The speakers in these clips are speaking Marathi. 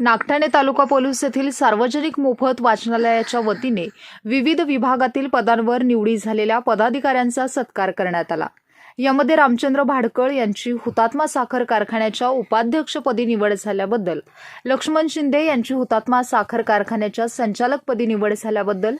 नागठाणे तालुका पोलीस येथील सार्वजनिक मोफत वाचनालयाच्या वतीने विविध विभागातील पदांवर निवडी झालेल्या पदाधिकाऱ्यांचा सत्कार करण्यात आला. यामध्ये रामचंद्र भाडकळ यांची हुतात्मा साखर कारखान्याच्या उपाध्यक्षपदी निवड झाल्याबद्दल लक्ष्मण शिंदे यांची हुतात्मा साखर कारखान्याच्या संचालकपदी निवड झाल्याबद्दल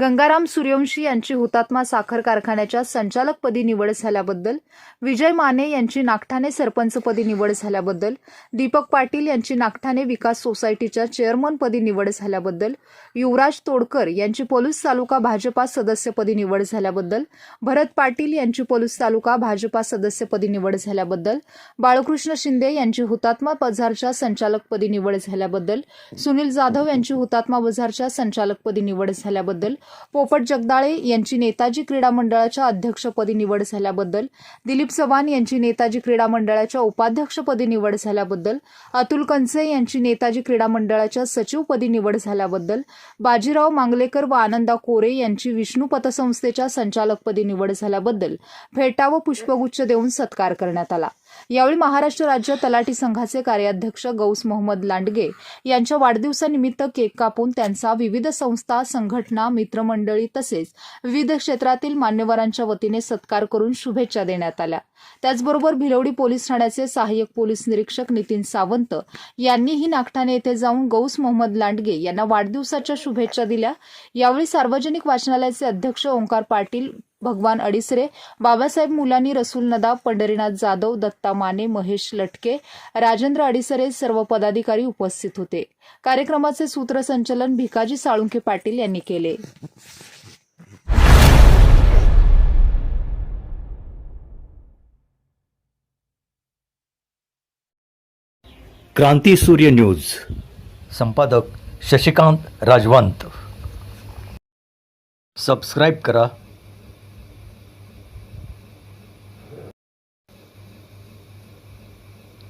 गंगाराम सूर्यवंशी यांची हुतात्मा साखर कारखान्याच्या संचालकपदी निवड झाल्याबद्दल विजय माने यांची नागठाणे सरपंचपदी निवड झाल्याबद्दल दीपक पाटील यांची नागठाणे विकास सोसायटीच्या चेअरमनपदी निवड झाल्याबद्दल युवराज तोडकर यांची पोलीस तालुका भाजपा सदस्यपदी निवड झाल्याबद्दल भरत पाटील यांची पोलीस तालुका भाजपा सदस्यपदी निवड झाल्याबद्दल बाळकृष्ण शिंदे यांची हुतात्मा बझारच्या संचालकपदी निवड झाल्याबद्दल सुनील जाधव यांची हुतात्मा बझारच्या संचालकपदी निवड झाल्याबद्दल पोपट जगदाळे यांची नेताजी क्रीडा मंडळाच्या अध्यक्षपदी निवड झाल्याबद्दल दिलीप चव्हाण यांची नेताजी क्रीडा मंडळाच्या उपाध्यक्षपदी निवड झाल्याबद्दल अतुल कंचे यांची नेताजी क्रीडा मंडळाच्या सचिवपदी निवड झाल्याबद्दल बाजीराव मांगलेकर व आनंदा कोरे यांची विष्णू पतसंस्थेच्या संचालकपदी निवड झाल्याबद्दल फेटा व पुष्पगुच्छ देऊन सत्कार करण्यात आला. यावेळी महाराष्ट्र राज्य तलाठी संघाचे कार्याध्यक्ष गौस मोहम्मद लांडगे यांच्या वाढदिवसानिमित्त केक कापून त्यांचा विविध संस्था संघटना मित्रमंडळी तसेच विविध क्षेत्रातील मान्यवरांच्या वतीने सत्कार करून शुभेच्छा देण्यात आल्या. त्याचबरोबर भिलवडी पोलीस ठाण्याचे सहाय्यक पोलीस निरीक्षक नितीन सावंत यांनीही नागठाणे येथे जाऊन गौस मोहम्मद लांडगे यांना वाढदिवसाच्या शुभेच्छा दिल्या. यावेळी सार्वजनिक वाचनालयाचे अध्यक्ष ओंकार पाटील भगवान अडिसरे बाबासाहेब मुलानी रसूल नदाब पंढरीनाथ जाधव दत्ता माने महेश लटके राजेंद्र अडिसरे सर्व पदाधिकारी उपस्थित होते. कार्यक्रमाचे सूत्रसंचलन भिकाजी साळुंखे पाटील यांनी केले. क्रांती सूर्य न्यूज. संपादक शशिकांत राजवंत. सबस्क्राईब करा.